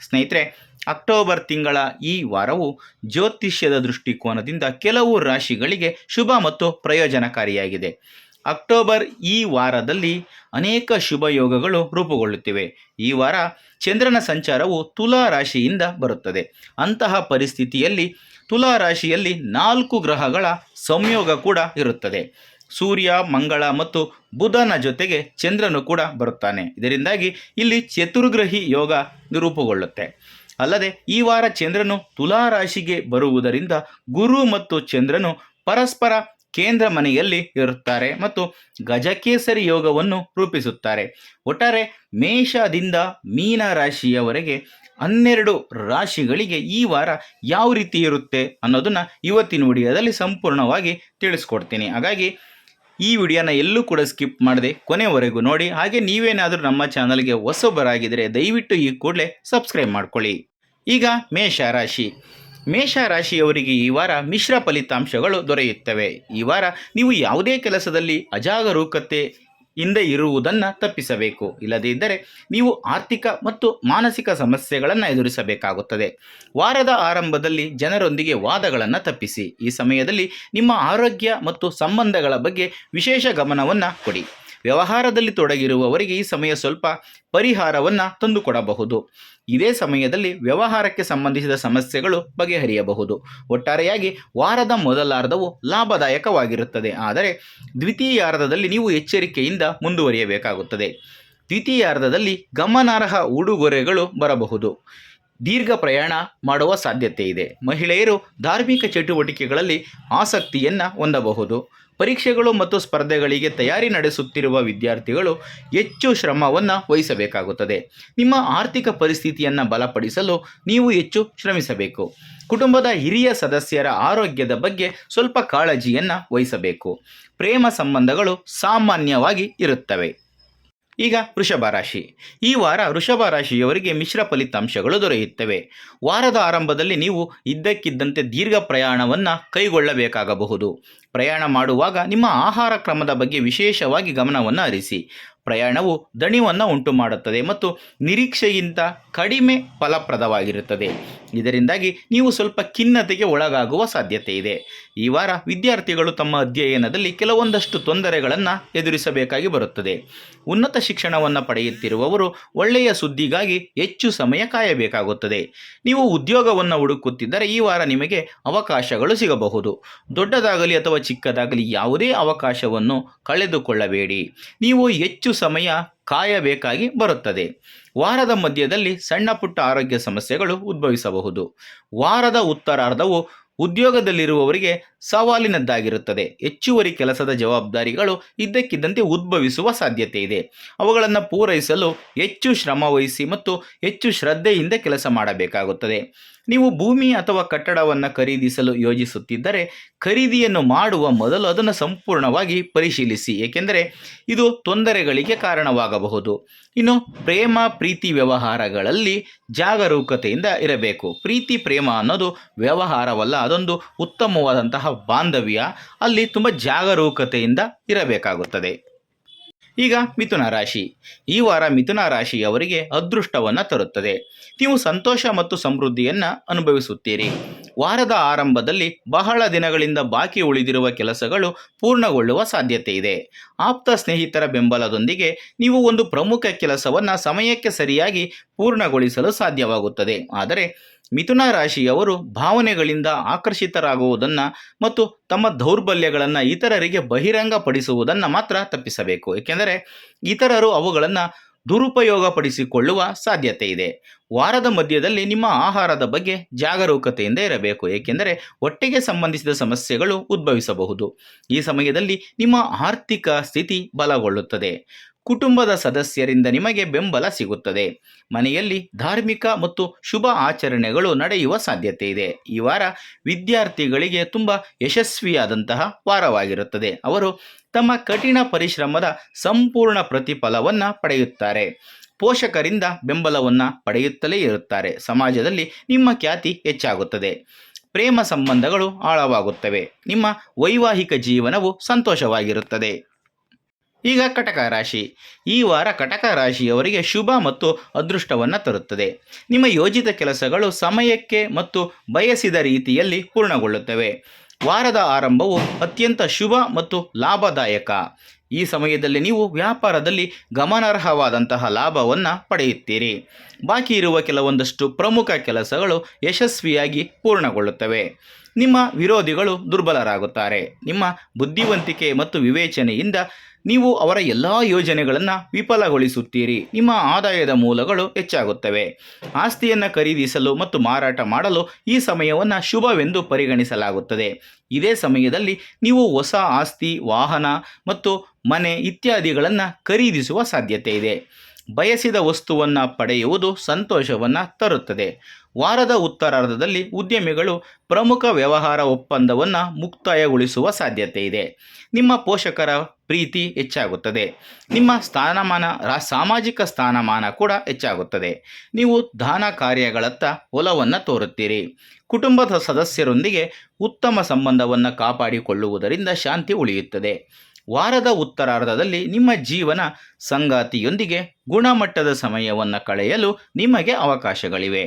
ಸ್ನೇಹಿತರೆ, ಅಕ್ಟೋಬರ್ ತಿಂಗಳ ಈ ವಾರವು ಜ್ಯೋತಿಷ್ಯದ ದೃಷ್ಟಿಕೋನದಿಂದ ಕೆಲವು ರಾಶಿಗಳಿಗೆ ಶುಭ ಮತ್ತು ಪ್ರಯೋಜನಕಾರಿಯಾಗಿದೆ. ಅಕ್ಟೋಬರ್ ಈ ವಾರದಲ್ಲಿ ಅನೇಕ ಶುಭ ಯೋಗಗಳು ರೂಪುಗೊಳ್ಳುತ್ತಿವೆ. ಈ ವಾರ ಚಂದ್ರನ ಸಂಚಾರವು ತುಲಾ ರಾಶಿಯಿಂದ ಬರುತ್ತದೆ. ಅಂತಹ ಪರಿಸ್ಥಿತಿಯಲ್ಲಿ ತುಲಾ ರಾಶಿಯಲ್ಲಿ ನಾಲ್ಕು ಗ್ರಹಗಳ ಸಂಯೋಗ ಕೂಡ ಇರುತ್ತದೆ. ಸೂರ್ಯ, ಮಂಗಳ ಮತ್ತು ಬುಧನ ಜೊತೆಗೆ ಚಂದ್ರನು ಕೂಡ ಬರುತ್ತಾನೆ. ಇದರಿಂದಾಗಿ ಇಲ್ಲಿ ಚತುರ್ಗ್ರಹಿ ಯೋಗ ರೂಪುಗೊಳ್ಳುತ್ತೆ ಅಲ್ಲದೆ ಈ ವಾರ ಚಂದ್ರನು ತುಲಾ ರಾಶಿಗೆ ಬರುವುದರಿಂದ ಗುರು ಮತ್ತು ಚಂದ್ರನು ಪರಸ್ಪರ ಕೇಂದ್ರ ಮನೆಯಲ್ಲಿ ಇರುತ್ತಾರೆ ಮತ್ತು ಗಜಕೇಸರಿ ಯೋಗವನ್ನು ರೂಪಿಸುತ್ತಾರೆ. ಒಟ್ಟಾರೆ ಮೇಷದಿಂದ ಮೀನ ರಾಶಿಯವರೆಗೆ ಹನ್ನೆರಡು ರಾಶಿಗಳಿಗೆ ಈ ವಾರ ಯಾವ ರೀತಿ ಇರುತ್ತೆ ಅನ್ನೋದನ್ನು ಇವತ್ತಿನ ವಿಡಿಯೋದಲ್ಲಿ ಸಂಪೂರ್ಣವಾಗಿ ತಿಳಿಸ್ಕೊಡ್ತೀನಿ. ಹಾಗಾಗಿ ಈ ವಿಡಿಯೋನ ಎಲ್ಲೂ ಕೂಡ ಸ್ಕಿಪ್ ಮಾಡದೆ ಕೊನೆವರೆಗೂ ನೋಡಿ. ಹಾಗೆ ನೀವೇನಾದರೂ ನಮ್ಮ ಚಾನಲ್ಗೆ ಹೊಸಬರಾಗಿದ್ದರೆ ದಯವಿಟ್ಟು ಈ ಕೂಡಲೇ ಸಬ್ಸ್ಕ್ರೈಬ್ ಮಾಡ್ಕೊಳ್ಳಿ. ಈಗ ಮೇಷ ರಾಶಿ ಮೇಷ ರಾಶಿಯವರಿಗೆ ಈ ವಾರ ಮಿಶ್ರ ಫಲಿತಾಂಶಗಳು ದೊರೆಯುತ್ತವೆ. ಈ ವಾರ ನೀವು ಯಾವುದೇ ಕೆಲಸದಲ್ಲಿ ಅಜಾಗರೂಕತೆ ಇಂದ ಇರುವುದನ್ನು ತಪ್ಪಿಸಬೇಕು. ಇಲ್ಲದೇ ಇದ್ದರೆ ನೀವು ಆರ್ಥಿಕ ಮತ್ತು ಮಾನಸಿಕ ಸಮಸ್ಯೆಗಳನ್ನು ಎದುರಿಸಬೇಕಾಗುತ್ತದೆ. ವಾರದ ಆರಂಭದಲ್ಲಿ ಜನರೊಂದಿಗೆ ವಾದಗಳನ್ನು ತಪ್ಪಿಸಿ. ಈ ಸಮಯದಲ್ಲಿ ನಿಮ್ಮ ಆರೋಗ್ಯ ಮತ್ತು ಸಂಬಂಧಗಳ ಬಗ್ಗೆ ವಿಶೇಷ ಗಮನವನ್ನು ಕೊಡಿ. ವ್ಯವಹಾರದಲ್ಲಿ ತೊಡಗಿರುವವರಿಗೆ ಈ ಸಮಯ ಸ್ವಲ್ಪ ಪರಿಹಾರವನ್ನು ತಂದುಕೊಡಬಹುದು. ಇದೇ ಸಮಯದಲ್ಲಿ ವ್ಯವಹಾರಕ್ಕೆ ಸಂಬಂಧಿಸಿದ ಸಮಸ್ಯೆಗಳು ಬಗೆಹರಿಯಬಹುದು. ಒಟ್ಟಾರೆಯಾಗಿ ವಾರದ ಮೊದಲಾರ್ಧವು ಲಾಭದಾಯಕವಾಗಿರುತ್ತದೆ. ಆದರೆ ದ್ವಿತೀಯಾರ್ಧದಲ್ಲಿ ನೀವು ಎಚ್ಚರಿಕೆಯಿಂದ ಮುಂದುವರಿಯಬೇಕಾಗುತ್ತದೆ. ದ್ವಿತೀಯಾರ್ಧದಲ್ಲಿ ಗಮನಾರ್ಹ ಉಡುಗೊರೆಗಳು ಬರಬಹುದು. ದೀರ್ಘ ಪ್ರಯಾಣ ಮಾಡುವ ಸಾಧ್ಯತೆ ಇದೆ ಮಹಿಳೆಯರು ಧಾರ್ಮಿಕ ಚಟುವಟಿಕೆಗಳಲ್ಲಿ ಆಸಕ್ತಿಯನ್ನು ಹೊಂದಬಹುದು. ಪರೀಕ್ಷೆಗಳು ಮತ್ತು ಸ್ಪರ್ಧೆಗಳಿಗೆ ತಯಾರಿ ನಡೆಸುತ್ತಿರುವ ವಿದ್ಯಾರ್ಥಿಗಳು ಹೆಚ್ಚು ಶ್ರಮವನ್ನು ವಹಿಸಬೇಕಾಗುತ್ತದೆ. ನಿಮ್ಮ ಆರ್ಥಿಕ ಪರಿಸ್ಥಿತಿಯನ್ನು ಬಲಪಡಿಸಲು ನೀವು ಹೆಚ್ಚು ಶ್ರಮಿಸಬೇಕು. ಕುಟುಂಬದ ಹಿರಿಯ ಸದಸ್ಯರ ಆರೋಗ್ಯದ ಬಗ್ಗೆ ಸ್ವಲ್ಪ ಕಾಳಜಿಯನ್ನು ವಹಿಸಬೇಕು. ಪ್ರೇಮ ಸಂಬಂಧಗಳು ಸಾಮಾನ್ಯವಾಗಿ ಇರುತ್ತವೆ. ಈಗ ವೃಷಭ ರಾಶಿ. ಈ ವಾರ ವೃಷಭ ರಾಶಿಯವರಿಗೆ ಮಿಶ್ರ ಫಲಿತಾಂಶಗಳು ದೊರೆಯುತ್ತವೆ. ವಾರದ ಆರಂಭದಲ್ಲಿ ನೀವು ಇದ್ದಕ್ಕಿದ್ದಂತೆ ದೀರ್ಘ ಪ್ರಯಾಣವನ್ನು ಕೈಗೊಳ್ಳಬೇಕಾಗಬಹುದು. ಪ್ರಯಾಣ ಮಾಡುವಾಗ ನಿಮ್ಮ ಆಹಾರ ಕ್ರಮದ ಬಗ್ಗೆ ವಿಶೇಷವಾಗಿ ಗಮನವನ್ನು ಹರಿಸಿ. ಪ್ರಯಾಣವು ದಣಿವನ್ನು ಉಂಟು ಮಾಡುತ್ತದೆ ಮತ್ತು ನಿರೀಕ್ಷೆಗಿಂತ ಕಡಿಮೆ ಫಲಪ್ರದವಾಗಿರುತ್ತದೆ. ಇದರಿಂದಾಗಿ ನೀವು ಸ್ವಲ್ಪ ಖಿನ್ನತೆಗೆ ಒಳಗಾಗುವ ಸಾಧ್ಯತೆ ಇದೆ. ಈ ವಾರ ವಿದ್ಯಾರ್ಥಿಗಳು ತಮ್ಮ ಅಧ್ಯಯನದಲ್ಲಿ ಕೆಲವೊಂದಷ್ಟು ತೊಂದರೆಗಳನ್ನು ಎದುರಿಸಬೇಕಾಗಿ ಬರುತ್ತದೆ. ಉನ್ನತ ಶಿಕ್ಷಣವನ್ನು ಪಡೆಯುತ್ತಿರುವವರು ಒಳ್ಳೆಯ ಸುದ್ದಿಗಾಗಿ ಹೆಚ್ಚು ಸಮಯ ಕಾಯಬೇಕಾಗುತ್ತದೆ. ನೀವು ಉದ್ಯೋಗವನ್ನು ಹುಡುಕುತ್ತಿದ್ದರೆ ಈ ವಾರ ನಿಮಗೆ ಅವಕಾಶಗಳು ಸಿಗಬಹುದು. ದೊಡ್ಡದಾಗಲಿ ಅಥವಾ ಚಿಕ್ಕದಾಗಲಿ ಯಾವುದೇ ಅವಕಾಶವನ್ನು ಕಳೆದುಕೊಳ್ಳಬೇಡಿ. ನೀವು ಹೆಚ್ಚು ಸಮಯ ಕಾಯಬೇಕಾಗಿ ಬರುತ್ತದೆ. ವಾರದ ಮಧ್ಯದಲ್ಲಿ ಸಣ್ಣ ಪುಟ್ಟ ಆರೋಗ್ಯ ಸಮಸ್ಯೆಗಳು ಉದ್ಭವಿಸಬಹುದು. ವಾರದ ಉತ್ತರಾರ್ಧವು ಉದ್ಯೋಗದಲ್ಲಿರುವವರಿಗೆ ಸವಾಲಿನದ್ದಾಗಿರುತ್ತದೆ. ಹೆಚ್ಚುವರಿ ಕೆಲಸದ ಜವಾಬ್ದಾರಿಗಳು ಇದ್ದಕ್ಕಿದ್ದಂತೆ ಉದ್ಭವಿಸುವ ಸಾಧ್ಯತೆ ಇದೆ. ಅವುಗಳನ್ನು ಪೂರೈಸಲು ಹೆಚ್ಚು ಶ್ರಮ ವಹಿಸಿ ಮತ್ತು ಹೆಚ್ಚು ಶ್ರದ್ಧೆಯಿಂದ ಕೆಲಸ ಮಾಡಬೇಕಾಗುತ್ತದೆ. ನೀವು ಭೂಮಿ ಅಥವಾ ಕಟ್ಟಡವನ್ನು ಖರೀದಿಸಲು ಯೋಜಿಸುತ್ತಿದ್ದರೆ ಖರೀದಿಯನ್ನು ಮಾಡುವ ಮೊದಲು ಅದನ್ನು ಸಂಪೂರ್ಣವಾಗಿ ಪರಿಶೀಲಿಸಿ. ಏಕೆಂದರೆ ಇದು ತೊಂದರೆಗಳಿಗೆ ಕಾರಣವಾಗಬಹುದು. ಇನ್ನು ಪ್ರೇಮ, ಪ್ರೀತಿ ವ್ಯವಹಾರಗಳಲ್ಲಿ ಜಾಗರೂಕತೆಯಿಂದ ಇರಬೇಕು. ಪ್ರೀತಿ, ಪ್ರೇಮ ಅನ್ನೋದು ವ್ಯವಹಾರವಲ್ಲ, ಅದೊಂದು ಉತ್ತಮವಾದಂತಹ ಬಾಂಧವ್ಯ ಅಲ್ಲಿ ತುಂಬ ಜಾಗರೂಕತೆಯಿಂದ ಇರಬೇಕಾಗುತ್ತದೆ. ಈಗ ಮಿಥುನ ರಾಶಿ. ಈ ವಾರ ಮಿಥುನ ರಾಶಿಯವರಿಗೆ ಅದೃಷ್ಟವನ್ನು ತರುತ್ತದೆ. ನೀವು ಸಂತೋಷ ಮತ್ತು ಸಮೃದ್ಧಿಯನ್ನು ಅನುಭವಿಸುತ್ತೀರಿ. ವಾರದ ಆರಂಭದಲ್ಲಿ ಬಹಳ ದಿನಗಳಿಂದ ಬಾಕಿ ಉಳಿದಿರುವ ಕೆಲಸಗಳು ಪೂರ್ಣಗೊಳ್ಳುವ ಸಾಧ್ಯತೆ ಇದೆ. ಆಪ್ತ ಸ್ನೇಹಿತರ ಬೆಂಬಲದೊಂದಿಗೆ ನೀವು ಒಂದು ಪ್ರಮುಖ ಕೆಲಸವನ್ನು ಸಮಯಕ್ಕೆ ಸರಿಯಾಗಿ ಪೂರ್ಣಗೊಳಿಸಲು ಸಾಧ್ಯವಾಗುತ್ತದೆ. ಆದರೆ ಮಿಥುನ ರಾಶಿಯವರು ಭಾವನೆಗಳಿಂದ ಆಕರ್ಷಿತರಾಗುವುದನ್ನು ಮತ್ತು ತಮ್ಮ ದೌರ್ಬಲ್ಯಗಳನ್ನು ಇತರರಿಗೆ ಬಹಿರಂಗಪಡಿಸುವುದನ್ನು ಮಾತ್ರ ತಪ್ಪಿಸಬೇಕು. ಏಕೆಂದರೆ ಇತರರು ಅವುಗಳನ್ನು ದುರುಪಯೋಗಪಡಿಸಿಕೊಳ್ಳುವ ಸಾಧ್ಯತೆ ಇದೆ. ವಾರದ ಮಧ್ಯದಲ್ಲಿ ನಿಮ್ಮ ಆಹಾರದ ಬಗ್ಗೆ ಜಾಗರೂಕತೆಯಿಂದ ಇರಬೇಕು. ಏಕೆಂದರೆ ಹೊಟ್ಟೆಗೆ ಸಂಬಂಧಿಸಿದ ಸಮಸ್ಯೆಗಳು ಉದ್ಭವಿಸಬಹುದು. ಈ ಸಮಯದಲ್ಲಿ ನಿಮ್ಮ ಆರ್ಥಿಕ ಸ್ಥಿತಿ ಬಲಗೊಳ್ಳುತ್ತದೆ. ಕುಟುಂಬದ ಸದಸ್ಯರಿಂದ ನಿಮಗೆ ಬೆಂಬಲ ಸಿಗುತ್ತದೆ. ಮನೆಯಲ್ಲಿ ಧಾರ್ಮಿಕ ಮತ್ತು ಶುಭ ಆಚರಣೆಗಳು ನಡೆಯುವ ಸಾಧ್ಯತೆ ಇದೆ. ಈ ವಾರ ವಿದ್ಯಾರ್ಥಿಗಳಿಗೆ ತುಂಬ ಯಶಸ್ವಿಯಾದಂತಹ ವಾರವಾಗಿರುತ್ತದೆ. ಅವರು ತಮ್ಮ ಕಠಿಣ ಪರಿಶ್ರಮದ ಸಂಪೂರ್ಣ ಪ್ರತಿಫಲವನ್ನು ಪಡೆಯುತ್ತಾರೆ. ಪೋಷಕರಿಂದ ಬೆಂಬಲವನ್ನು ಪಡೆಯುತ್ತಲೇ ಇರುತ್ತಾರೆ. ಸಮಾಜದಲ್ಲಿ ನಿಮ್ಮ ಖ್ಯಾತಿ ಹೆಚ್ಚಾಗುತ್ತದೆ. ಪ್ರೇಮ ಸಂಬಂಧಗಳು ಆಳವಾಗುತ್ತವೆ. ನಿಮ್ಮ ವೈವಾಹಿಕ ಜೀವನವು ಸಂತೋಷವಾಗಿರುತ್ತದೆ. ಈಗ ಕಟಕ ರಾಶಿ. ಈ ವಾರ ಕಟಕ ರಾಶಿಯವರಿಗೆ ಶುಭ ಮತ್ತು ಅದೃಷ್ಟವನ್ನು ತರುತ್ತದೆ. ನಿಮ್ಮ ಯೋಜಿತ ಕೆಲಸಗಳು ಸಮಯಕ್ಕೆ ಮತ್ತು ಬಯಸಿದ ರೀತಿಯಲ್ಲಿ ಪೂರ್ಣಗೊಳ್ಳುತ್ತವೆ. ವಾರದ ಆರಂಭವು ಅತ್ಯಂತ ಶುಭ ಮತ್ತು ಲಾಭದಾಯಕ. ಈ ಸಮಯದಲ್ಲಿ ನೀವು ವ್ಯಾಪಾರದಲ್ಲಿ ಗಮನಾರ್ಹವಾದಂತಹ ಲಾಭವನ್ನು ಪಡೆಯುತ್ತೀರಿ. ಬಾಕಿ ಇರುವ ಕೆಲವೊಂದಷ್ಟು ಪ್ರಮುಖ ಕೆಲಸಗಳು ಯಶಸ್ವಿಯಾಗಿ ಪೂರ್ಣಗೊಳ್ಳುತ್ತವೆ. ನಿಮ್ಮ ವಿರೋಧಿಗಳು ದುರ್ಬಲರಾಗುತ್ತಾರೆ. ನಿಮ್ಮ ಬುದ್ಧಿವಂತಿಕೆ ಮತ್ತು ವಿವೇಚನೆಯಿಂದ ನೀವು ಅವರ ಎಲ್ಲ ಯೋಜನೆಗಳನ್ನು ವಿಫಲಗೊಳಿಸುತ್ತೀರಿ. ನಿಮ್ಮ ಆದಾಯದ ಮೂಲಗಳು ಹೆಚ್ಚಾಗುತ್ತವೆ. ಆಸ್ತಿಯನ್ನು ಖರೀದಿಸಲು ಮತ್ತು ಮಾರಾಟ ಮಾಡಲು ಈ ಸಮಯವನ್ನು ಶುಭವೆಂದು ಪರಿಗಣಿಸಲಾಗುತ್ತದೆ. ಇದೇ ಸಮಯದಲ್ಲಿ ನೀವು ಹೊಸ ಆಸ್ತಿ, ವಾಹನ ಮತ್ತು ಮನೆ ಇತ್ಯಾದಿಗಳನ್ನು ಖರೀದಿಸುವ ಸಾಧ್ಯತೆ ಇದೆ. ಬಯಸಿದ ವಸ್ತುವನ್ನು ಪಡೆಯುವುದು ಸಂತೋಷವನ್ನು ತರುತ್ತದೆ. ವಾರದ ಉತ್ತರಾರ್ಧದಲ್ಲಿ ಉದ್ಯಮಿಗಳು ಪ್ರಮುಖ ವ್ಯವಹಾರ ಒಪ್ಪಂದವನ್ನು ಮುಕ್ತಾಯಗೊಳಿಸುವ ಸಾಧ್ಯತೆ ಇದೆ. ನಿಮ್ಮ ಪೋಷಕರ ಪ್ರೀತಿ ಹೆಚ್ಚಾಗುತ್ತದೆ. ನಿಮ್ಮ ಸ್ಥಾನಮಾನ, ರಾ, ಸಾಮಾಜಿಕ ಸ್ಥಾನಮಾನ ಕೂಡ ಹೆಚ್ಚಾಗುತ್ತದೆ. ನೀವು ದಾನ ಕಾರ್ಯಗಳತ್ತ ಒಲವನ್ನು ತೋರುತ್ತೀರಿ. ಕುಟುಂಬದ ಸದಸ್ಯರೊಂದಿಗೆ ಉತ್ತಮ ಸಂಬಂಧವನ್ನು ಕಾಪಾಡಿಕೊಳ್ಳುವುದರಿಂದ ಶಾಂತಿ ಉಳಿಯುತ್ತದೆ. ವಾರದ ಉತ್ತರಾರ್ಧದಲ್ಲಿ ನಿಮ್ಮ ಜೀವನ ಸಂಗಾತಿಯೊಂದಿಗೆ ಗುಣಮಟ್ಟದ ಸಮಯವನ್ನು ಕಳೆಯಲು ನಿಮಗೆ ಅವಕಾಶಗಳಿವೆ.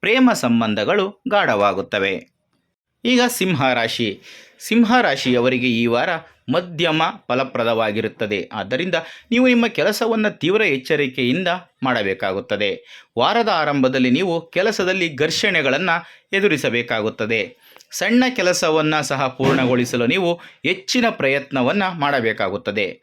ಪ್ರೇಮ ಸಂಬಂಧಗಳು ಗಾಢವಾಗುತ್ತವೆ. ಈಗ ಸಿಂಹರಾಶಿ ಸಿಂಹರಾಶಿಯವರಿಗೆ ಈ ವಾರ ಮಧ್ಯಮ ಫಲಪ್ರದವಾಗಿರುತ್ತದೆ. ಆದ್ದರಿಂದ ನೀವು ನಿಮ್ಮ ಕೆಲಸವನ್ನು ತೀವ್ರ ಎಚ್ಚರಿಕೆಯಿಂದ ಮಾಡಬೇಕಾಗುತ್ತದೆ. ವಾರದ ಆರಂಭದಲ್ಲಿ ನೀವು ಕೆಲಸದಲ್ಲಿ ಘರ್ಷಣೆಗಳನ್ನು ಎದುರಿಸಬೇಕಾಗುತ್ತದೆ. ಸಣ್ಣ ಕೆಲಸವನ್ನು ಸಹ ಪೂರ್ಣಗೊಳಿಸಲು ನೀವು ಹೆಚ್ಚಿನ ಪ್ರಯತ್ನವನ್ನು ಮಾಡಬೇಕಾಗುತ್ತದೆ.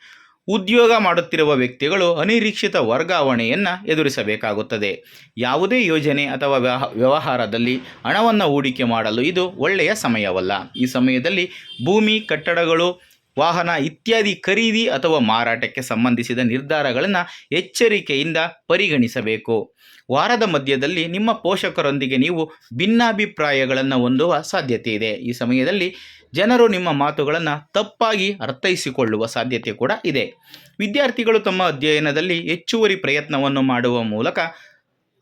ಉದ್ಯೋಗ ಮಾಡುತ್ತಿರುವ ವ್ಯಕ್ತಿಗಳು ಅನಿರೀಕ್ಷಿತ ವರ್ಗಾವಣೆಯನ್ನು ಎದುರಿಸಬೇಕಾಗುತ್ತದೆ. ಯಾವುದೇ ಯೋಜನೆ ಅಥವಾ ವ್ಯವ- ವ್ಯವಹಾರದಲ್ಲಿ ಹಣವನ್ನು ಹೂಡಿಕೆ ಮಾಡಲು ಇದು ಒಳ್ಳೆಯ ಸಮಯವಲ್ಲ. ಈ ಸಮಯದಲ್ಲಿ ಭೂಮಿ, ಕಟ್ಟಡಗಳು ವಾಹನ ಇತ್ಯಾದಿ ಖರೀದಿ ಅಥವಾ ಮಾರಾಟಕ್ಕೆ ಸಂಬಂಧಿಸಿದ ನಿರ್ಧಾರಗಳನ್ನು ಎಚ್ಚರಿಕೆಯಿಂದ ಪರಿಗಣಿಸಬೇಕು. ವಾರದ ಮಧ್ಯದಲ್ಲಿ ನಿಮ್ಮ ಪೋಷಕರೊಂದಿಗೆ ನೀವು ಭಿನ್ನಾಭಿಪ್ರಾಯಗಳನ್ನು ಹೊಂದುವ ಸಾಧ್ಯತೆ ಇದೆ. ಈ ಸಮಯದಲ್ಲಿ ಜನರು ನಿಮ್ಮ ಮಾತುಗಳನ್ನು ತಪ್ಪಾಗಿ ಅರ್ಥೈಸಿಕೊಳ್ಳುವ ಸಾಧ್ಯತೆ ಕೂಡ ಇದೆ. ವಿದ್ಯಾರ್ಥಿಗಳು ತಮ್ಮ ಅಧ್ಯಯನದಲ್ಲಿ ಹೆಚ್ಚುವರಿ ಪ್ರಯತ್ನವನ್ನು ಮಾಡುವ ಮೂಲಕ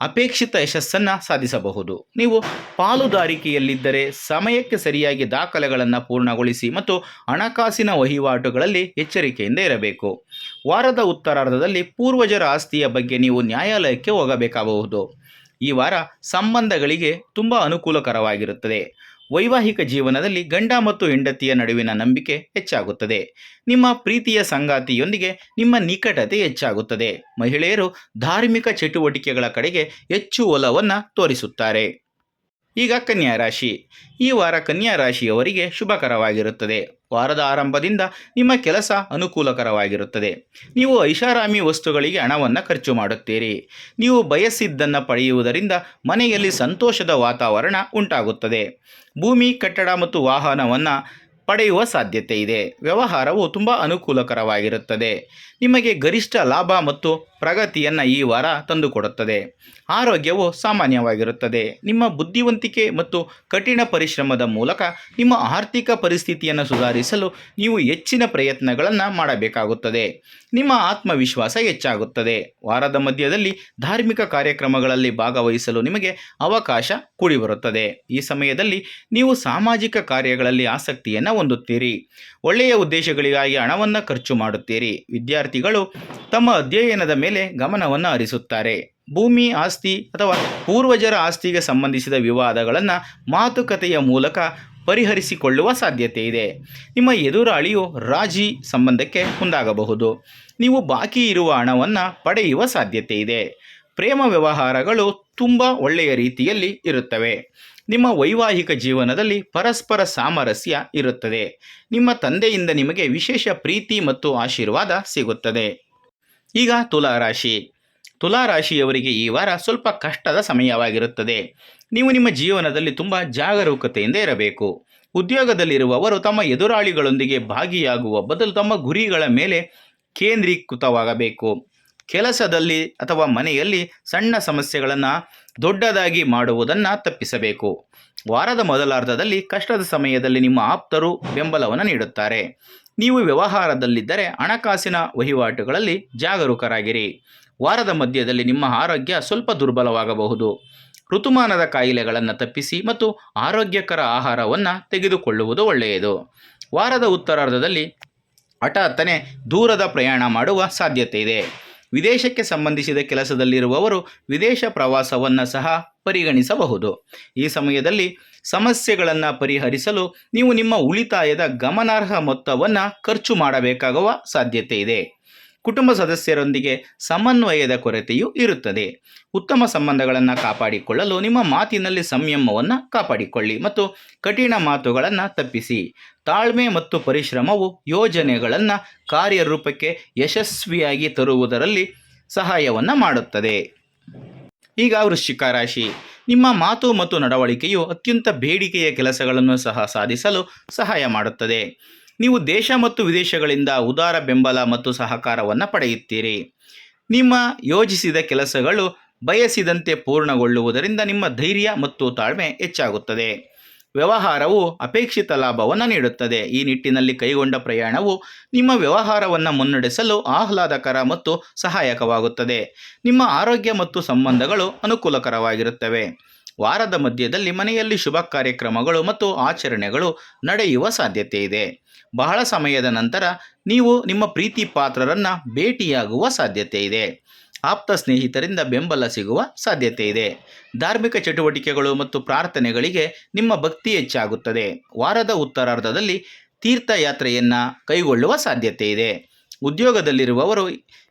ಅಪೇಕ್ಷಿತ ಯಶಸ್ಸನ್ನು ಸಾಧಿಸಬಹುದು. ನೀವು ಪಾಲುದಾರಿಕೆಯಲ್ಲಿದ್ದರೆ ಸಮಯಕ್ಕೆ ಸರಿಯಾಗಿ ದಾಖಲೆಗಳನ್ನು ಪೂರ್ಣಗೊಳಿಸಿ ಮತ್ತು ಹಣಕಾಸಿನ ವಹಿವಾಟುಗಳಲ್ಲಿ ಎಚ್ಚರಿಕೆಯಿಂದ ಇರಬೇಕು. ವಾರದ ಉತ್ತರಾರ್ಧದಲ್ಲಿ ಪೂರ್ವಜರ ಆಸ್ತಿಯ ಬಗ್ಗೆ ನೀವು ನ್ಯಾಯಾಲಯಕ್ಕೆ ಹೋಗಬೇಕಾಗಬಹುದು. ಈ ವಾರ ಸಂಬಂಧಗಳಿಗೆ ತುಂಬ ಅನುಕೂಲಕರವಾಗಿರುತ್ತದೆ. ವೈವಾಹಿಕ ಜೀವನದಲ್ಲಿ ಗಂಡ ಮತ್ತು ಹೆಂಡತಿಯ ನಡುವಿನ ನಂಬಿಕೆ ಹೆಚ್ಚಾಗುತ್ತದೆ. ನಿಮ್ಮ ಪ್ರೀತಿಯ ಸಂಗಾತಿಯೊಂದಿಗೆ ನಿಮ್ಮ ನಿಕಟತೆ ಹೆಚ್ಚಾಗುತ್ತದೆ. ಮಹಿಳೆಯರು ಧಾರ್ಮಿಕ ಚಟುವಟಿಕೆಗಳ ಕಡೆಗೆ ಹೆಚ್ಚು ಒಲವನ್ನು ತೋರಿಸುತ್ತಾರೆ. ಈಗ ಕನ್ಯಾ ರಾಶಿ ಈ ವಾರ ಕನ್ಯಾ ರಾಶಿಯವರಿಗೆ ಶುಭಕರವಾಗಿರುತ್ತದೆ. ವಾರದ ಆರಂಭದಿಂದ ನಿಮ್ಮ ಕೆಲಸ ಅನುಕೂಲಕರವಾಗಿರುತ್ತದೆ. ನೀವು ಐಷಾರಾಮಿ ವಸ್ತುಗಳಿಗೆ ಹಣವನ್ನು ಖರ್ಚು ಮಾಡುತ್ತೀರಿ. ನೀವು ಬಯಸಿದ್ದನ್ನು ಪಡೆಯುವುದರಿಂದ ಮನೆಯಲ್ಲಿ ಸಂತೋಷದ ವಾತಾವರಣ ಉಂಟಾಗುತ್ತದೆ. ಭೂಮಿ, ಕಟ್ಟಡ ಮತ್ತು ವಾಹನವನ್ನು ಪಡೆಯುವ ಸಾಧ್ಯತೆ ಇದೆ. ವ್ಯವಹಾರವು ತುಂಬ ಅನುಕೂಲಕರವಾಗಿರುತ್ತದೆ. ನಿಮಗೆ ಗರಿಷ್ಠ ಲಾಭ ಮತ್ತು ಪ್ರಗತಿಯನ್ನು ಈ ವಾರ ತಂದುಕೊಡುತ್ತದೆ. ಆರೋಗ್ಯವು ಸಾಮಾನ್ಯವಾಗಿರುತ್ತದೆ. ನಿಮ್ಮ ಬುದ್ಧಿವಂತಿಕೆ ಮತ್ತು ಕಠಿಣ ಪರಿಶ್ರಮದ ಮೂಲಕ ನಿಮ್ಮ ಆರ್ಥಿಕ ಪರಿಸ್ಥಿತಿಯನ್ನು ಸುಧಾರಿಸಲು ನೀವು ಹೆಚ್ಚಿನ ಪ್ರಯತ್ನಗಳನ್ನು ಮಾಡಬೇಕಾಗುತ್ತದೆ. ನಿಮ್ಮ ಆತ್ಮವಿಶ್ವಾಸ ಹೆಚ್ಚಾಗುತ್ತದೆ. ವಾರದ ಮಧ್ಯದಲ್ಲಿ ಧಾರ್ಮಿಕ ಕಾರ್ಯಕ್ರಮಗಳಲ್ಲಿ ಭಾಗವಹಿಸಲು ನಿಮಗೆ ಅವಕಾಶ ಕೂಡಿಬರುತ್ತದೆ. ಈ ಸಮಯದಲ್ಲಿ ನೀವು ಸಾಮಾಜಿಕ ಕಾರ್ಯಗಳಲ್ಲಿ ಆಸಕ್ತಿಯನ್ನು ಹೊಂದುತ್ತೀರಿ. ಒಳ್ಳೆಯ ಉದ್ದೇಶಗಳಿಗಾಗಿ ಹಣವನ್ನು ಖರ್ಚು ಮಾಡುತ್ತೀರಿ. ವಿದ್ಯಾರ್ಥಿಗಳು ತಮ್ಮ ಅಧ್ಯಯನದ ಮೇಲೆ ಗಮನವನ್ನು ಹರಿಸುತ್ತಾರೆ. ಭೂಮಿ ಆಸ್ತಿ ಅಥವಾ ಪೂರ್ವಜರ ಆಸ್ತಿಗೆ ಸಂಬಂಧಿಸಿದ ವಿವಾದಗಳನ್ನು ಮಾತುಕತೆಯ ಮೂಲಕ ಪರಿಹರಿಸಿಕೊಳ್ಳುವ ಸಾಧ್ಯತೆ ಇದೆ. ನಿಮ್ಮ ಎದುರಾಳಿಯು ರಾಜಿ ಸಂಬಂಧಕ್ಕೆ ಮುಂದಾಗಬಹುದು. ನೀವು ಬಾಕಿ ಇರುವ ಹಣವನ್ನು ಪಡೆಯುವ ಸಾಧ್ಯತೆ ಇದೆ. ಪ್ರೇಮ ವ್ಯವಹಾರಗಳು ತುಂಬ ಒಳ್ಳೆಯ ರೀತಿಯಲ್ಲಿ ಇರುತ್ತವೆ. ನಿಮ್ಮ ವೈವಾಹಿಕ ಜೀವನದಲ್ಲಿ ಪರಸ್ಪರ ಸಾಮರಸ್ಯ ಇರುತ್ತದೆ. ನಿಮ್ಮ ತಂದೆಯಿಂದ ನಿಮಗೆ ವಿಶೇಷ ಪ್ರೀತಿ ಮತ್ತು ಆಶೀರ್ವಾದ ಸಿಗುತ್ತದೆ. ಈಗ ತುಲಾರಾಶಿ. ತುಲಾರಾಶಿಯವರಿಗೆ ಈ ವಾರ ಸ್ವಲ್ಪ ಕಷ್ಟದ ಸಮಯವಾಗಿರುತ್ತದೆ. ನೀವು ನಿಮ್ಮ ಜೀವನದಲ್ಲಿ ತುಂಬ ಜಾಗರೂಕತೆಯಿಂದ ಇರಬೇಕು. ಉದ್ಯೋಗದಲ್ಲಿರುವವರು ತಮ್ಮ ಎದುರಾಳಿಗಳೊಂದಿಗೆ ಭಾಗಿಯಾಗುವ ಬದಲು ತಮ್ಮ ಗುರಿಗಳ ಮೇಲೆ ಕೇಂದ್ರೀಕೃತವಾಗಬೇಕು. ಕೆಲಸದಲ್ಲಿ ಅಥವಾ ಮನೆಯಲ್ಲಿ ಸಣ್ಣ ಸಮಸ್ಯೆಗಳನ್ನು ದೊಡ್ಡದಾಗಿ ಮಾಡುವುದನ್ನು ತಪ್ಪಿಸಬೇಕು. ವಾರದ ಮೊದಲಾರ್ಧದಲ್ಲಿ ಕಷ್ಟದ ಸಮಯದಲ್ಲಿ ನಿಮ್ಮ ಆಪ್ತರು ಬೆಂಬಲವನ್ನು ನೀಡುತ್ತಾರೆ. ನೀವು ವ್ಯವಹಾರದಲ್ಲಿದ್ದರೆ ಹಣಕಾಸಿನ ವಹಿವಾಟುಗಳಲ್ಲಿ ಜಾಗರೂಕರಾಗಿರಿ. ವಾರದ ಮಧ್ಯದಲ್ಲಿ ನಿಮ್ಮ ಆರೋಗ್ಯ ಸ್ವಲ್ಪ ದುರ್ಬಲವಾಗಬಹುದು. ಋತುಮಾನದ ಕಾಯಿಲೆಗಳನ್ನು ತಪ್ಪಿಸಿ ಮತ್ತು ಆರೋಗ್ಯಕರ ಆಹಾರವನ್ನು ತೆಗೆದುಕೊಳ್ಳುವುದು ಒಳ್ಳೆಯದು. ವಾರದ ಉತ್ತರಾರ್ಧದಲ್ಲಿ ಹಠಾತ್ತನೆ ದೂರದ ಪ್ರಯಾಣ ಮಾಡುವ ಸಾಧ್ಯತೆ ಇದೆ. ವಿದೇಶಕ್ಕೆ ಸಂಬಂಧಿಸಿದ ಕೆಲಸದಲ್ಲಿರುವವರು ವಿದೇಶ ಪ್ರವಾಸವನ್ನು ಸಹ ಪರಿಗಣಿಸಬಹುದು. ಈ ಸಮಯದಲ್ಲಿ ಸಮಸ್ಯೆಗಳನ್ನು ಪರಿಹರಿಸಲು ನೀವು ನಿಮ್ಮ ಉಳಿತಾಯದ ಗಮನಾರ್ಹ ಮೊತ್ತವನ್ನು ಖರ್ಚು ಮಾಡಬೇಕಾಗುವ ಸಾಧ್ಯತೆ ಇದೆ. ಕುಟುಂಬ ಸದಸ್ಯರೊಂದಿಗೆ ಸಮನ್ವಯದ ಕೊರತೆಯೂ ಇರುತ್ತದೆ. ಉತ್ತಮ ಸಂಬಂಧಗಳನ್ನು ಕಾಪಾಡಿಕೊಳ್ಳಲು ನಿಮ್ಮ ಮಾತಿನಲ್ಲಿ ಸಂಯಮವನ್ನು ಕಾಪಾಡಿಕೊಳ್ಳಿ ಮತ್ತು ಕಠಿಣ ಮಾತುಗಳನ್ನು ತಪ್ಪಿಸಿ. ತಾಳ್ಮೆ ಮತ್ತು ಪರಿಶ್ರಮವು ಯೋಜನೆಗಳನ್ನು ಕಾರ್ಯರೂಪಕ್ಕೆ ಯಶಸ್ವಿಯಾಗಿ ತರುವುದರಲ್ಲಿ ಸಹಾಯವನ್ನು ಮಾಡುತ್ತದೆ. ಈಗ ವೃಶ್ಚಿಕ ರಾಶಿ. ನಿಮ್ಮ ಮಾತು ಮತ್ತು ನಡವಳಿಕೆಯು ಅತ್ಯಂತ ಬೇಡಿಕೆಯ ಕೆಲಸಗಳನ್ನು ಸಹ ಸಾಧಿಸಲು ಸಹಾಯ ಮಾಡುತ್ತದೆ. ನೀವು ದೇಶ ಮತ್ತು ವಿದೇಶಗಳಿಂದ ಉದಾರ ಬೆಂಬಲ ಮತ್ತು ಸಹಕಾರವನ್ನು ಪಡೆಯುತ್ತೀರಿ. ನಿಮ್ಮ ಯೋಜಿಸಿದ ಕೆಲಸಗಳು ಬಯಸಿದಂತೆ ಪೂರ್ಣಗೊಳ್ಳುವುದರಿಂದ ನಿಮ್ಮ ಧೈರ್ಯ ಮತ್ತು ತಾಳ್ಮೆ ಹೆಚ್ಚಾಗುತ್ತದೆ. ವ್ಯವಹಾರವು ಅಪೇಕ್ಷಿತ ಲಾಭವನ್ನು ನೀಡುತ್ತದೆ. ಈ ನಿಟ್ಟಿನಲ್ಲಿ ಕೈಗೊಂಡ ಪ್ರಯಾಣವು ನಿಮ್ಮ ವ್ಯವಹಾರವನ್ನು ಮುನ್ನಡೆಸಲು ಆಹ್ಲಾದಕರ ಮತ್ತು ಸಹಾಯಕವಾಗುತ್ತದೆ. ನಿಮ್ಮ ಆರೋಗ್ಯ ಮತ್ತು ಸಂಬಂಧಗಳು ಅನುಕೂಲಕರವಾಗಿರುತ್ತವೆ. ವಾರದ ಮಧ್ಯದಲ್ಲಿ ಮನೆಯಲ್ಲಿ ಶುಭ ಕಾರ್ಯಕ್ರಮಗಳು ಮತ್ತು ಆಚರಣೆಗಳು ನಡೆಯುವ ಸಾಧ್ಯತೆ ಇದೆ. ಬಹಳ ಸಮಯದ ನಂತರ ನೀವು ನಿಮ್ಮ ಪ್ರೀತಿ ಪಾತ್ರರನ್ನು ಭೇಟಿಯಾಗುವ ಸಾಧ್ಯತೆ ಇದೆ. ಆಪ್ತ ಸ್ನೇಹಿತರಿಂದ ಬೆಂಬಲ ಸಿಗುವ ಸಾಧ್ಯತೆ ಇದೆ. ಧಾರ್ಮಿಕ ಚಟುವಟಿಕೆಗಳು ಮತ್ತು ಪ್ರಾರ್ಥನೆಗಳಿಗೆ ನಿಮ್ಮ ಭಕ್ತಿ ಹೆಚ್ಚಾಗುತ್ತದೆ. ವಾರದ ಉತ್ತರಾರ್ಧದಲ್ಲಿ ತೀರ್ಥಯಾತ್ರೆಯನ್ನು ಕೈಗೊಳ್ಳುವ ಸಾಧ್ಯತೆ ಇದೆ. ಉದ್ಯೋಗದಲ್ಲಿರುವವರು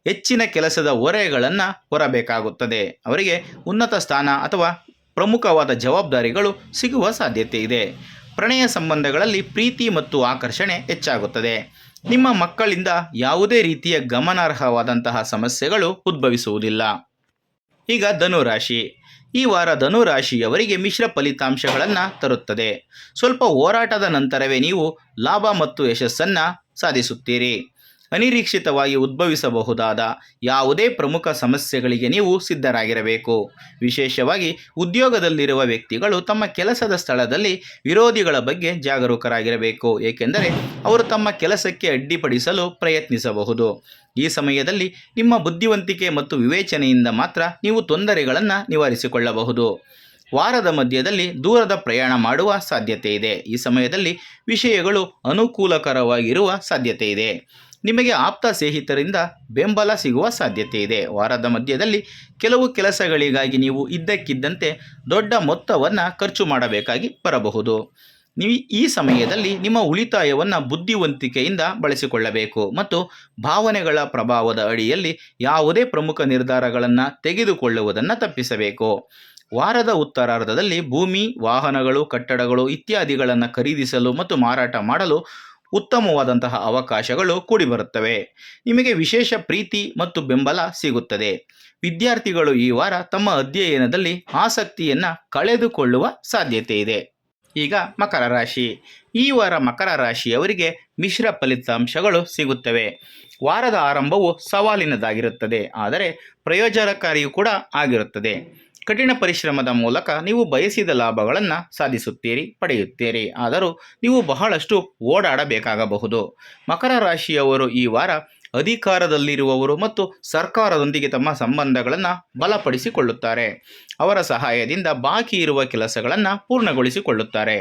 ಹೆಚ್ಚಿನ ಕೆಲಸದ ಹೊರೆಗಳನ್ನು ಹೊರಬೇಕಾಗುತ್ತದೆ. ಅವರಿಗೆ ಉನ್ನತ ಸ್ಥಾನ ಅಥವಾ ಪ್ರಮುಖವಾದ ಜವಾಬ್ದಾರಿಗಳು ಸಿಗುವ ಸಾಧ್ಯತೆ ಇದೆ. ಪ್ರಣಯ ಸಂಬಂಧಗಳಲ್ಲಿ ಪ್ರೀತಿ ಮತ್ತು ಆಕರ್ಷಣೆ ಹೆಚ್ಚಾಗುತ್ತದೆ. ನಿಮ್ಮ ಮಕ್ಕಳಿಂದ ಯಾವುದೇ ರೀತಿಯ ಗಮನಾರ್ಹವಾದಂತಹ ಸಮಸ್ಯೆಗಳು ಉದ್ಭವಿಸುವುದಿಲ್ಲ. ಈಗ ಧನುರಾಶಿ. ಈ ವಾರ ಧನುರಾಶಿಯವರಿಗೆ ಮಿಶ್ರ ಫಲಿತಾಂಶಗಳನ್ನು ತರುತ್ತದೆ. ಸ್ವಲ್ಪ ಹೋರಾಟದ ನಂತರವೇ ನೀವು ಲಾಭ ಮತ್ತು ಯಶಸ್ಸನ್ನು ಸಾಧಿಸುತ್ತೀರಿ. ಅನಿರೀಕ್ಷಿತವಾಗಿ ಉದ್ಭವಿಸಬಹುದಾದ ಯಾವುದೇ ಪ್ರಮುಖ ಸಮಸ್ಯೆಗಳಿಗೆ ನೀವು ಸಿದ್ಧರಾಗಿರಬೇಕು. ವಿಶೇಷವಾಗಿ ಉದ್ಯೋಗದಲ್ಲಿರುವ ವ್ಯಕ್ತಿಗಳು ತಮ್ಮ ಕೆಲಸದ ಸ್ಥಳದಲ್ಲಿ ವಿರೋಧಿಗಳ ಬಗ್ಗೆ ಜಾಗರೂಕರಾಗಿರಬೇಕು, ಏಕೆಂದರೆ ಅವರು ತಮ್ಮ ಕೆಲಸಕ್ಕೆ ಅಡ್ಡಿಪಡಿಸಲು ಪ್ರಯತ್ನಿಸಬಹುದು. ಈ ಸಮಯದಲ್ಲಿ ನಿಮ್ಮ ಬುದ್ಧಿವಂತಿಕೆ ಮತ್ತು ವಿವೇಚನೆಯಿಂದ ಮಾತ್ರ ನೀವು ತೊಂದರೆಗಳನ್ನು ನಿವಾರಿಸಿಕೊಳ್ಳಬಹುದು. ವಾರದ ಮಧ್ಯದಲ್ಲಿ ದೂರದ ಪ್ರಯಾಣ ಮಾಡುವ ಸಾಧ್ಯತೆ ಇದೆ ಈ ಸಮಯದಲ್ಲಿ ವಿಷಯಗಳು ಅನುಕೂಲಕರವಾಗಿರುವ ಸಾಧ್ಯತೆ ಇದೆ ನಿಮಗೆ ಆಪ್ತ ಸ್ನೇಹಿತರಿಂದ ಬೆಂಬಲ ಸಿಗುವ ಸಾಧ್ಯತೆ ಇದೆ. ವಾರದ ಮಧ್ಯದಲ್ಲಿ ಕೆಲವು ಕೆಲಸಗಳಿಗಾಗಿ ನೀವು ಇದ್ದಕ್ಕಿದ್ದಂತೆ ದೊಡ್ಡ ಮೊತ್ತವನ್ನು ಖರ್ಚು ಮಾಡಬೇಕಾಗಿ ಬರಬಹುದು. ನೀವು ಈ ಸಮಯದಲ್ಲಿ ನಿಮ್ಮ ಉಳಿತಾಯವನ್ನು ಬುದ್ಧಿವಂತಿಕೆಯಿಂದ ಬಳಸಿಕೊಳ್ಳಬೇಕು ಮತ್ತು ಭಾವನೆಗಳ ಪ್ರಭಾವದ ಅಡಿಯಲ್ಲಿ ಯಾವುದೇ ಪ್ರಮುಖ ನಿರ್ಧಾರಗಳನ್ನು ತೆಗೆದುಕೊಳ್ಳುವುದನ್ನು ತಪ್ಪಿಸಬೇಕು. ವಾರದ ಉತ್ತರಾರ್ಧದಲ್ಲಿ ಭೂಮಿ, ವಾಹನಗಳು, ಕಟ್ಟಡಗಳು ಇತ್ಯಾದಿಗಳನ್ನು ಖರೀದಿಸಲು ಮತ್ತು ಮಾರಾಟ ಮಾಡಲು ಉತ್ತಮವಾದಂತಹ ಅವಕಾಶಗಳು ಕೂಡಿಬರುತ್ತವೆ. ನಿಮಗೆ ವಿಶೇಷ ಪ್ರೀತಿ ಮತ್ತು ಬೆಂಬಲ ಸಿಗುತ್ತದೆ. ವಿದ್ಯಾರ್ಥಿಗಳು ಈ ವಾರ ತಮ್ಮ ಅಧ್ಯಯನದಲ್ಲಿ ಆಸಕ್ತಿಯನ್ನು ಕಳೆದುಕೊಳ್ಳುವ ಸಾಧ್ಯತೆ ಇದೆ. ಈಗ ಮಕರ ರಾಶಿ. ಈ ವಾರ ಮಕರ ರಾಶಿಯವರಿಗೆ ಮಿಶ್ರ ಫಲಿತಾಂಶಗಳು ಸಿಗುತ್ತವೆ. ವಾರದ ಆರಂಭವು ಸವಾಲಿನದಾಗಿರುತ್ತದೆ. ಆದರೆ ಪ್ರಯೋಜನಕಾರಿಯೂ ಕೂಡ ಆಗಿರುತ್ತದೆ. ಕಠಿಣ ಪರಿಶ್ರಮದ ಮೂಲಕ ನೀವು ಬಯಸಿದ ಲಾಭಗಳನ್ನು ಸಾಧಿಸುತ್ತೀರಿ, ಪಡೆಯುತ್ತೀರಿ. ಆದರೂ ನೀವು ಬಹಳಷ್ಟು ಓಡಾಡಬೇಕಾಗಬಹುದು. ಮಕರ ರಾಶಿಯವರು ಈ ವಾರ ಅಧಿಕಾರದಲ್ಲಿರುವವರು ಮತ್ತು ಸರ್ಕಾರದೊಂದಿಗೆ ತಮ್ಮ ಸಂಬಂಧಗಳನ್ನು ಬಲಪಡಿಸಿಕೊಳ್ಳುತ್ತಾರೆ. ಅವರ ಸಹಾಯದಿಂದ ಬಾಕಿ ಇರುವ ಕೆಲಸಗಳನ್ನು ಪೂರ್ಣಗೊಳಿಸಿಕೊಳ್ಳುತ್ತಾರೆ.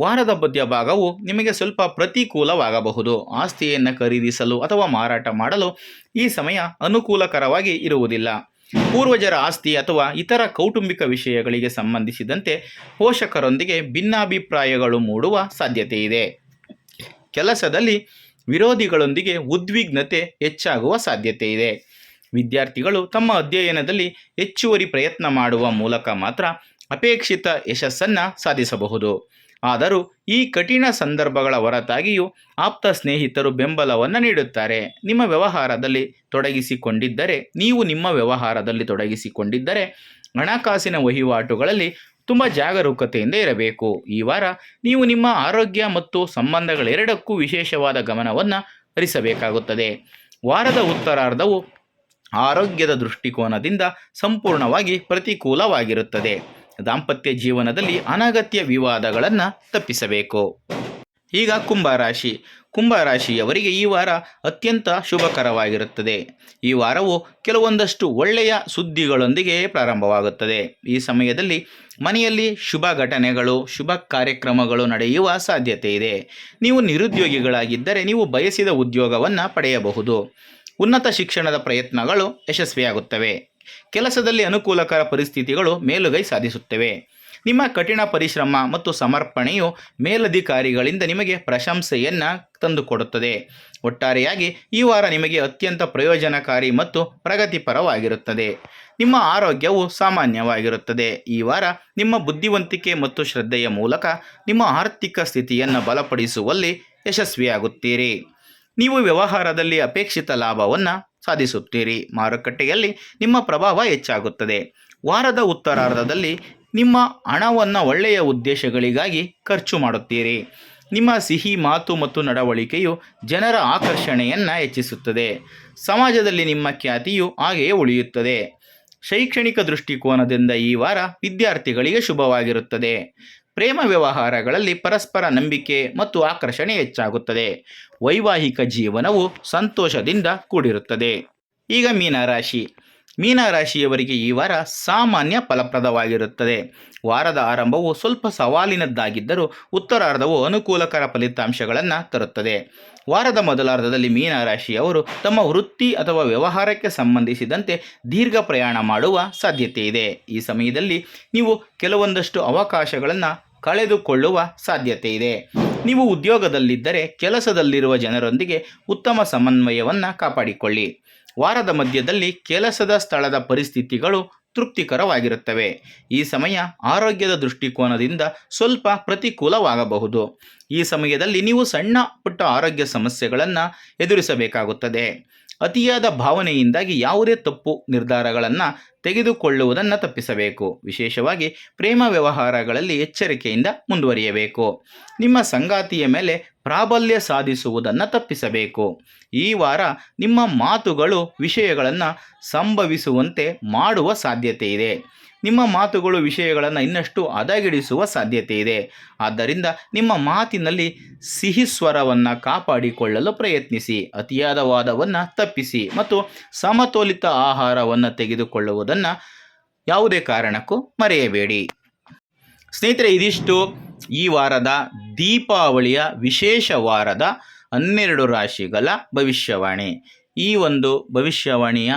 ವಾರದ ಮಧ್ಯಭಾಗವು ನಿಮಗೆ ಸ್ವಲ್ಪ ಪ್ರತಿಕೂಲವಾಗಬಹುದು. ಆಸ್ತಿಯನ್ನು ಖರೀದಿಸಲು ಅಥವಾ ಮಾರಾಟ ಮಾಡಲು ಈ ಸಮಯ ಅನುಕೂಲಕರವಾಗಿ ಇರುವುದಿಲ್ಲ. ಪೂರ್ವಜರ ಆಸ್ತಿ ಅಥವಾ ಇತರ ಕೌಟುಂಬಿಕ ವಿಷಯಗಳಿಗೆ ಸಂಬಂಧಿಸಿದಂತೆ ಪೋಷಕರೊಂದಿಗೆ ಭಿನ್ನಾಭಿಪ್ರಾಯಗಳು ಮೂಡುವ ಸಾಧ್ಯತೆ ಇದೆ. ಕೆಲಸದಲ್ಲಿ ವಿರೋಧಿಗಳೊಂದಿಗೆ ಉದ್ವಿಗ್ನತೆ ಹೆಚ್ಚಾಗುವ ಸಾಧ್ಯತೆ ಇದೆ. ವಿದ್ಯಾರ್ಥಿಗಳು ತಮ್ಮ ಅಧ್ಯಯನದಲ್ಲಿ ಹೆಚ್ಚುವರಿ ಪ್ರಯತ್ನ ಮಾಡುವ ಮೂಲಕ ಮಾತ್ರ ಅಪೇಕ್ಷಿತ ಯಶಸ್ಸನ್ನು ಸಾಧಿಸಬಹುದು. ಆದರೂ ಈ ಕಠಿಣ ಸಂದರ್ಭಗಳ ಹೊರತಾಗಿಯೂ ಆಪ್ತ ಸ್ನೇಹಿತರು ಬೆಂಬಲವನ್ನು ನೀಡುತ್ತಾರೆ. ನಿಮ್ಮ ವ್ಯವಹಾರದಲ್ಲಿ ತೊಡಗಿಸಿಕೊಂಡಿದ್ದರೆ, ನೀವು ನಿಮ್ಮ ವ್ಯವಹಾರದಲ್ಲಿ ತೊಡಗಿಸಿಕೊಂಡಿದ್ದರೆ ಹಣಕಾಸಿನ ವಹಿವಾಟುಗಳಲ್ಲಿ ತುಂಬ ಜಾಗರೂಕತೆಯಿಂದ ಇರಬೇಕು. ಈ ವಾರ ನೀವು ನಿಮ್ಮ ಆರೋಗ್ಯ ಮತ್ತು ಸಂಬಂಧಗಳೆರಡಕ್ಕೂ ವಿಶೇಷವಾದ ಗಮನವನ್ನು ಹರಿಸಬೇಕಾಗುತ್ತದೆ. ವಾರದ ಉತ್ತರಾರ್ಧವು ಆರೋಗ್ಯದ ದೃಷ್ಟಿಕೋನದಿಂದ ಸಂಪೂರ್ಣವಾಗಿ ಪ್ರತಿಕೂಲವಾಗಿರುತ್ತದೆ. ದಾಂಪತ್ಯ ಜೀವನದಲ್ಲಿ ಅನಗತ್ಯ ವಿವಾದಗಳನ್ನು ತಪ್ಪಿಸಬೇಕು. ಈಗ ಕುಂಭರಾಶಿ ಕುಂಭರಾಶಿಯವರಿಗೆ ಈ ವಾರ ಅತ್ಯಂತ ಶುಭಕರವಾಗಿರುತ್ತದೆ. ಈ ವಾರವು ಕೆಲವೊಂದಷ್ಟು ಒಳ್ಳೆಯ ಸುದ್ದಿಗಳೊಂದಿಗೆ ಪ್ರಾರಂಭವಾಗುತ್ತದೆ. ಈ ಸಮಯದಲ್ಲಿ ಮನೆಯಲ್ಲಿ ಶುಭ ಘಟನೆಗಳು, ಶುಭ ಕಾರ್ಯಕ್ರಮಗಳು ನಡೆಯುವ ಸಾಧ್ಯತೆ ಇದೆ. ನೀವು ನಿರುದ್ಯೋಗಿಗಳಾಗಿದ್ದರೆ ನೀವು ಬಯಸಿದ ಉದ್ಯೋಗವನ್ನು ಪಡೆಯಬಹುದು. ಉನ್ನತ ಶಿಕ್ಷಣದ ಪ್ರಯತ್ನಗಳು ಯಶಸ್ವಿಯಾಗುತ್ತವೆ. ಕೆಲಸದಲ್ಲಿ ಅನುಕೂಲಕರ ಪರಿಸ್ಥಿತಿಗಳು ಮೇಲುಗೈ ಸಾಧಿಸುತ್ತವೆ. ನಿಮ್ಮ ಕಠಿಣ ಪರಿಶ್ರಮ ಮತ್ತು ಸಮರ್ಪಣೆಯು ಮೇಲಧಿಕಾರಿಗಳಿಂದ ನಿಮಗೆ ಪ್ರಶಂಸೆಯನ್ನು ತಂದುಕೊಡುತ್ತದೆ. ಒಟ್ಟಾರೆಯಾಗಿ ಈ ವಾರ ನಿಮಗೆ ಅತ್ಯಂತ ಪ್ರಯೋಜನಕಾರಿ ಮತ್ತು ಪ್ರಗತಿಪರವಾಗಿರುತ್ತದೆ. ನಿಮ್ಮ ಆರೋಗ್ಯವು ಸಾಮಾನ್ಯವಾಗಿರುತ್ತದೆ. ಈ ವಾರ ನಿಮ್ಮ ಬುದ್ಧಿವಂತಿಕೆ ಮತ್ತು ಶ್ರದ್ಧೆಯ ಮೂಲಕ ನಿಮ್ಮ ಆರ್ಥಿಕ ಸ್ಥಿತಿಯನ್ನು ಬಲಪಡಿಸುವಲ್ಲಿ ಯಶಸ್ವಿಯಾಗುತ್ತೀರಿ. ನೀವು ವ್ಯವಹಾರದಲ್ಲಿ ಅಪೇಕ್ಷಿತ ಲಾಭವನ್ನು ಸಾಧಿಸುತ್ತೀರಿ. ಮಾರುಕಟ್ಟೆಯಲ್ಲಿ ನಿಮ್ಮ ಪ್ರಭಾವ ಹೆಚ್ಚಾಗುತ್ತದೆ. ವಾರದ ಉತ್ತರಾರ್ಧದಲ್ಲಿ ನಿಮ್ಮ ಹಣವನ್ನು ಒಳ್ಳೆಯ ಉದ್ದೇಶಗಳಿಗಾಗಿ ಖರ್ಚು ಮಾಡುತ್ತೀರಿ. ನಿಮ್ಮ ಸಿಹಿ ಮಾತು ಮತ್ತು ನಡವಳಿಕೆಯು ಜನರ ಆಕರ್ಷಣೆಯನ್ನು ಹೆಚ್ಚಿಸುತ್ತದೆ. ಸಮಾಜದಲ್ಲಿ ನಿಮ್ಮ ಖ್ಯಾತಿಯು ಹಾಗೆಯೇ ಉಳಿಯುತ್ತದೆ. ಶೈಕ್ಷಣಿಕ ದೃಷ್ಟಿಕೋನದಿಂದ ಈ ವಾರ ವಿದ್ಯಾರ್ಥಿಗಳಿಗೆ ಶುಭವಾಗಿರುತ್ತದೆ. ಪ್ರೇಮ ವ್ಯವಹಾರಗಳಲ್ಲಿ ಪರಸ್ಪರ ನಂಬಿಕೆ ಮತ್ತು ಆಕರ್ಷಣೆ ಹೆಚ್ಚಾಗುತ್ತದೆ. ವೈವಾಹಿಕ ಜೀವನವು ಸಂತೋಷದಿಂದ ಕೂಡಿರುತ್ತದೆ. ಈಗ ಮೀನರಾಶಿ. ಮೀನರಾಶಿಯವರಿಗೆ ಈ ವಾರ ಸಾಮಾನ್ಯ ಫಲಪ್ರದವಾಗಿರುತ್ತದೆ. ವಾರದ ಆರಂಭವು ಸ್ವಲ್ಪ ಸವಾಲಿನದ್ದಾಗಿದ್ದರೂ ಉತ್ತರಾರ್ಧವು ಅನುಕೂಲಕರ ಫಲಿತಾಂಶಗಳನ್ನು ತರುತ್ತದೆ. ವಾರದ ಮೊದಲಾರ್ಧದಲ್ಲಿ ಮೀನರಾಶಿಯವರು ತಮ್ಮ ವೃತ್ತಿ ಅಥವಾ ವ್ಯವಹಾರಕ್ಕೆ ಸಂಬಂಧಿಸಿದಂತೆ ದೀರ್ಘ ಪ್ರಯಾಣ ಮಾಡುವ ಸಾಧ್ಯತೆ ಇದೆ ಈ ಸಮಯದಲ್ಲಿ ನೀವು ಕೆಲವೊಂದಷ್ಟು ಅವಕಾಶಗಳನ್ನು ಕಳೆದುಕೊಳ್ಳುವ ಸಾಧ್ಯತೆ ಇದೆ ನೀವು ಉದ್ಯೋಗದಲ್ಲಿದ್ದರೆ ಕೆಲಸದಲ್ಲಿರುವ ಜನರೊಂದಿಗೆ ಉತ್ತಮ ಸಮನ್ವಯವನ್ನು ಕಾಪಾಡಿಕೊಳ್ಳಿ. ವಾರದ ಮಧ್ಯದಲ್ಲಿ ಕೆಲಸದ ಸ್ಥಳದ ಪರಿಸ್ಥಿತಿಗಳು ತೃಪ್ತಿಕರವಾಗಿರುತ್ತವೆ. ಈ ಸಮಯ ಆರೋಗ್ಯದ ದೃಷ್ಟಿಕೋನದಿಂದ ಸ್ವಲ್ಪ ಪ್ರತಿಕೂಲವಾಗಬಹುದು. ಈ ಸಮಯದಲ್ಲಿ ನೀವು ಸಣ್ಣ ಪುಟ್ಟ ಆರೋಗ್ಯ ಸಮಸ್ಯೆಗಳನ್ನು ಎದುರಿಸಬೇಕಾಗುತ್ತದೆ. ಅತಿಯಾದ ಭಾವನೆಯಿಂದಾಗಿ ಯಾವುದೇ ತಪ್ಪು ನಿರ್ಧಾರಗಳನ್ನು ತೆಗೆದುಕೊಳ್ಳುವುದನ್ನು ತಪ್ಪಿಸಬೇಕು. ವಿಶೇಷವಾಗಿ ಪ್ರೇಮ ವ್ಯವಹಾರಗಳಲ್ಲಿ ಎಚ್ಚರಿಕೆಯಿಂದ ಮುಂದುವರಿಯಬೇಕು. ನಿಮ್ಮ ಸಂಗಾತಿಯ ಮೇಲೆ ಪ್ರಾಬಲ್ಯ ಸಾಧಿಸುವುದನ್ನು ತಪ್ಪಿಸಬೇಕು. ಈ ವಾರ ನಿಮ್ಮ ಮಾತುಗಳು, ವಿಷಯಗಳನ್ನು ಸಂಭವಿಸುವಂತೆ ಮಾಡುವ ಸಾಧ್ಯತೆ ಇದೆ. ನಿಮ್ಮ ಮಾತುಗಳು, ವಿಷಯಗಳನ್ನು ಇನ್ನಷ್ಟು ಹದಗೆಡಿಸುವ ಸಾಧ್ಯತೆ ಇದೆ. ಆದ್ದರಿಂದ ನಿಮ್ಮ ಮಾತಿನಲ್ಲಿ ಸಿಹಿ ಸ್ವರವನ್ನು ಕಾಪಾಡಿಕೊಳ್ಳಲು ಪ್ರಯತ್ನಿಸಿ. ಅತಿಯಾದ ವಾದವನ್ನು ತಪ್ಪಿಸಿ ಮತ್ತು ಸಮತೋಲಿತ ಆಹಾರವನ್ನು ತೆಗೆದುಕೊಳ್ಳುವುದನ್ನು ಯಾವುದೇ ಕಾರಣಕ್ಕೂ ಮರೆಯಬೇಡಿ. ಸ್ನೇಹಿತರೆ, ಇದಿಷ್ಟು ಈ ವಾರದ ದೀಪಾವಳಿಯ ವಿಶೇಷ ವಾರದ ಹನ್ನೆರಡು ರಾಶಿಗಳ ಭವಿಷ್ಯವಾಣಿ. ಈ ಒಂದು ಭವಿಷ್ಯವಾಣಿಯ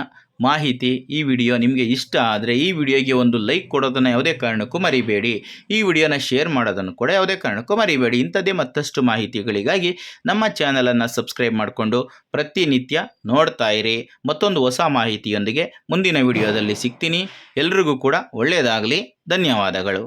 ಮಾಹಿತಿ ಈ ವಿಡಿಯೋ ನಿಮಗೆ ಇಷ್ಟ ಆದರೆ ಈ ವಿಡಿಯೋಗೆ ಒಂದು ಲೈಕ್ ಕೊಡೋದನ್ನು ಯಾವುದೇ ಕಾರಣಕ್ಕೂ ಮರಿಬೇಡಿ. ಈ ವಿಡಿಯೋನ ಶೇರ್ ಮಾಡೋದನ್ನು ಕೂಡ ಯಾವುದೇ ಕಾರಣಕ್ಕೂ ಮರಿಬೇಡಿ. ಇಂಥದ್ದೇ ಮತ್ತಷ್ಟು ಮಾಹಿತಿಗಳಿಗಾಗಿ ನಮ್ಮ ಚಾನಲನ್ನು ಸಬ್ಸ್ಕ್ರೈಬ್ ಮಾಡಿಕೊಂಡು ಪ್ರತಿನಿತ್ಯ ನೋಡ್ತಾ ಇರಿ. ಮತ್ತೊಂದು ಹೊಸ ಮಾಹಿತಿಯೊಂದಿಗೆ ಮುಂದಿನ ವಿಡಿಯೋದಲ್ಲಿ ಸಿಗ್ತೀನಿ. ಎಲ್ರಿಗೂ ಕೂಡ ಒಳ್ಳೆಯದಾಗಲಿ. ಧನ್ಯವಾದಗಳು.